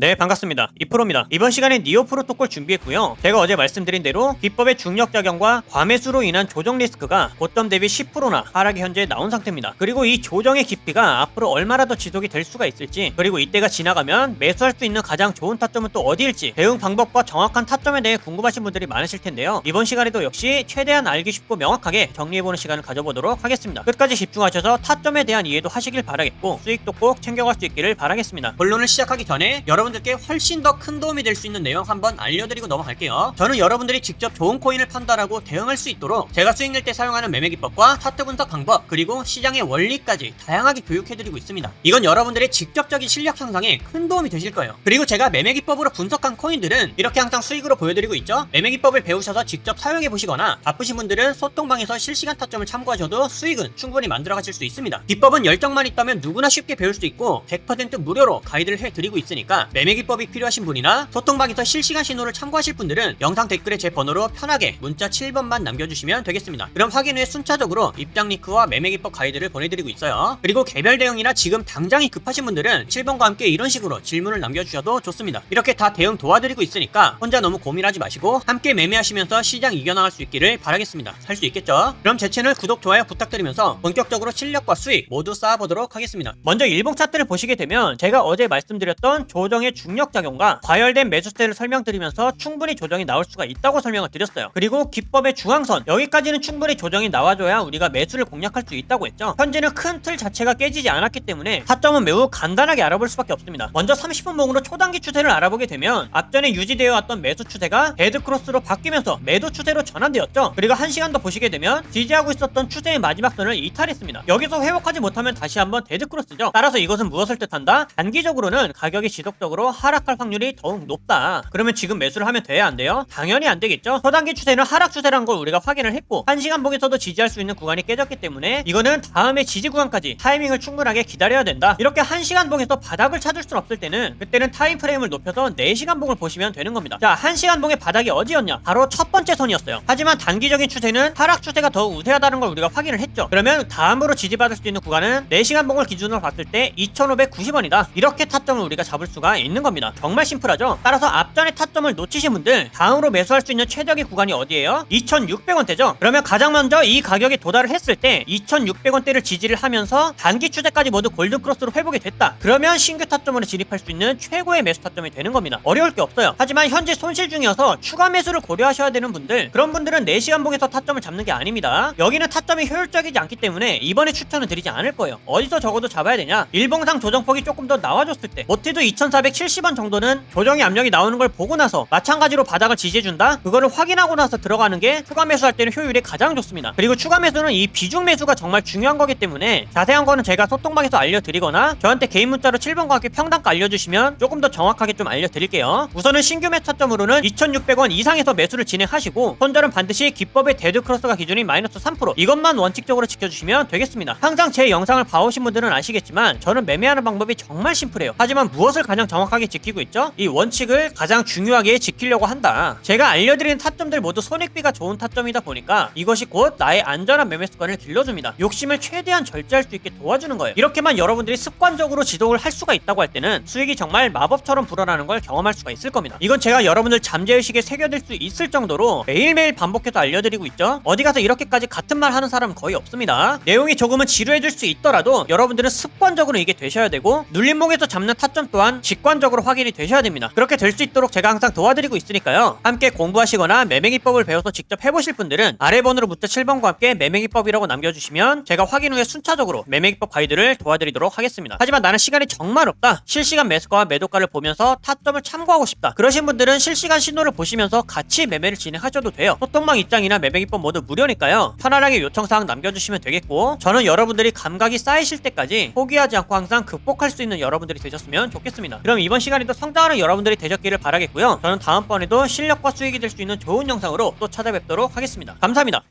네 반갑습니다. 이프로입니다. 이번 시간에 니오 프로토콜 준비했고요. 제가 어제 말씀드린 대로 기법의 중력 작용과 과매수로 인한 조정 리스크가 고점 대비 10%나 하락이 현재 나온 상태입니다. 그리고 이 조정의 깊이가 앞으로 얼마나 더 지속이 될 수가 있을지 그리고 이때가 지나가면 매수할 수 있는 가장 좋은 타점은 또 어디일지 대응 방법과 정확한 타점에 대해 궁금하신 분들이 많으실 텐데요. 이번 시간에도 역시 최대한 알기 쉽고 명확하게 정리해보는 시간을 가져보도록 하겠습니다. 끝까지 집중하셔서 타점에 대한 이해도 하시길 바라겠고 수익도 꼭 챙겨갈 수 있기를 바라겠습니다. 본론을 시작하기 전에 여러분 들께 훨씬 더 큰 도움이 될 수 있는 내용 한번 알려드리고 넘어갈게요. 저는 여러분들이 직접 좋은 코인을 판단하고 대응할 수 있도록 제가 수익 낼때 사용하는 매매 기법과 차트 분석 방법 그리고 시장의 원리까지 다양하게 교육해드리고 있습니다. 이건 여러분들의 직접적인 실력 향상에 큰 도움이 되실 거예요. 그리고 제가 매매 기법으로 분석한 코인들은 이렇게 항상 수익으로 보여드리고 있죠? 매매 기법을 배우셔서 직접 사용해 보시거나 바쁘신 분들은 소통방에서 실시간 타점을 참고하셔도 수익은 충분히 만들어 가실 수 있습니다. 기법은 열정만 있다면 누구나 쉽게 배울 수 있고 100% 무료로 가이드를 해드리고 있으니까 매매 기법이 필요하신 분이나 소통방에서 실시간 신호를 참고하실 분들은 영상 댓글에 제 번호로 편하게 문자 7번만 남겨주시면 되겠습니다. 그럼 확인 후에 순차적으로 입장 링크와 매매 기법 가이드를 보내드리고 있어요. 그리고 개별 대응이나 지금 당장이 급하신 분들은 7번과 함께 이런 식으로 질문을 남겨주셔도 좋습니다. 이렇게 다 대응 도와드리고 있으니까 혼자 너무 고민하지 마시고 함께 매매하시면서 시장 이겨나갈 수 있기를 바라겠습니다. 살수 있겠죠? 그럼 제 채널 구독 좋아요 부탁드리면서 본격적으로 실력과 수익 모두 쌓아보도록 하겠습니다. 먼저 일봉 차트를 보시게 되면 제가 어제 말씀드렸던 조정의 중력 작용과 과열된 매수세를 설명드리면서 충분히 조정이 나올 수가 있다고 설명을 드렸어요. 그리고 기법의 중앙선 여기까지는 충분히 조정이 나와줘야 우리가 매수를 공략할 수 있다고 했죠. 현재는 큰 틀 자체가 깨지지 않았기 때문에 타점은 매우 간단하게 알아볼 수밖에 없습니다. 먼저 30분 봉으로 초단기 추세를 알아보게 되면 앞전에 유지되어 왔던 매수 추세가 데드크로스로 바뀌면서 매도 추세로 전환되었죠. 그리고 1시간 더 보시게 되면 지지하고 있었던 추세의 마지막 선을 이탈했습니다. 여기서 회복하지 못하면 다시 한번 데드크로스죠. 따라서 이것은 무엇을 뜻한다? 단기적으로는 가격이 지속적으로 하락할 확률이 더욱 높다. 그러면 지금 매수를 하면 돼야 안 돼요? 당연히 안 되겠죠? 초단기 추세는 하락 추세란 걸 우리가 확인을 했고 1시간 봉에서도 지지할 수 있는 구간이 깨졌기 때문에 이거는 다음에 지지 구간까지 타이밍을 충분하게 기다려야 된다. 이렇게 1시간 봉에서 바닥을 찾을 순 없을 때는 그때는 타임 프레임을 높여서 4시간 봉을 보시면 되는 겁니다. 자 1시간 봉의 바닥이 어디였냐? 바로 첫 번째 선이었어요. 하지만 단기적인 추세는 하락 추세가 더 우세하다는 걸 우리가 확인을 했죠. 그러면 다음으로 지지받을 수 있는 구간은 4시간 봉을 기준으로 봤을 때 2590원이다. 이렇게 타점을 우리가 잡을 수가 있는 겁니다. 정말 심플하죠? 따라서 앞전에 타점을 놓치신 분들 다음으로 매수할 수 있는 최적의 구간이 어디예요? 2600원대죠? 그러면 가장 먼저 이 가격에 도달을 했을 때 2600원대를 지지를 하면서 단기 추세까지 모두 골든크로스로 회복이 됐다. 그러면 신규 타점으로 진입할 수 있는 최고의 매수 타점이 되는 겁니다. 어려울 게 없어요. 하지만 현재 손실 중이어서 추가 매수를 고려하셔야 되는 분들 그런 분들은 4시간 봉에서 타점을 잡는 게 아닙니다. 여기는 타점이 효율적이지 않기 때문에 이번에 추천을 드리지 않을 거예요. 어디서 적어도 잡아야 되냐? 일봉상 조정폭이 조금 더 나와줬을 때 못해도 2470원 정도는 조정의 압력이 나오는 걸 보고 나서 마찬가지로 바닥을 지지해준다? 그거를 확인하고 나서 들어가는 게 추가 매수할 때는 효율이 가장 좋습니다. 그리고 추가 매수는 이 비중 매수가 정말 중요한 거기 때문에 자세한 거는 제가 소통방에서 알려드리거나 저한테 개인 문자로 7번과 함께 평단가 알려주시면 조금 더 정확하게 좀 알려드릴게요. 우선은 신규 매수 타점으로는 2600원 이상에서 매수를 진행하시고 손절은 반드시 기법의 데드 크로스가 기준인 마이너스 3% 이것만 원칙적으로 지켜주시면 되겠습니다. 항상 제 영상을 봐오신 분들은 아시겠지만 저는 매매하는 방법이 정말 심플해요. 하지만 무엇을 가장 정확하게 지키고 있죠? 이 원칙을 가장 중요하게 지키려고 한다. 제가 알려드리는 타점들 모두 손익비가 좋은 타점이다 보니까 이것이 곧 나의 안전한 매매 습관을 길러줍니다. 욕심을 최대한 절제할 수 있게 도와주는 거예요. 이렇게만 여러분들이 습관적으로 지속을 할 수가 있다고 할 때는 수익이 정말 마법처럼 불어나는 걸 경험할 수가 있을 겁니다. 이건 제가 여러분들 잠재의식에 새겨들 수 있을 정도로 매일매일 반복해서 알려드리고 있죠? 어디 가서 이렇게까지 같은 말 하는 사람은 거의 없습니다. 내용이 조금은 지루해질 수 있더라도 여러분들은 습관적으로 이게 되셔야 되고 눌림목에서 잡는 타점 또한 직관 적으로 확인이 되셔야 됩니다. 그렇게 될 수 있도록 제가 항상 도와드리고 있으니까요. 함께 공부하시거나 매매기법을 배워서 직접 해보실 분들은 아래 번호로 문자 7번과 함께 매매기법이라고 남겨주시면 제가 확인 후에 순차적으로 매매기법 가이드를 도와드리도록 하겠습니다. 하지만 나는 시간이 정말 없다. 실시간 매수가와 매도가를 보면서 타점을 참고하고 싶다. 그러신 분들은 실시간 신호를 보시면서 같이 매매를 진행하셔도 돼요. 소통망 입장이나 매매기법 모두 무료니까요. 편안하게 요청사항 남겨주시면 되겠고 저는 여러분들이 감각이 쌓이실 때까지 포기하지 않고 항상 극복할 수 있는 여러분들이 되셨으면 좋겠습니다 그럼 이번 시간에도 성장하는 여러분들이 되셨기를 바라겠고요. 저는 다음번에도 실력과 수익이 될 수 있는 좋은 영상으로 또 찾아뵙도록 하겠습니다. 감사합니다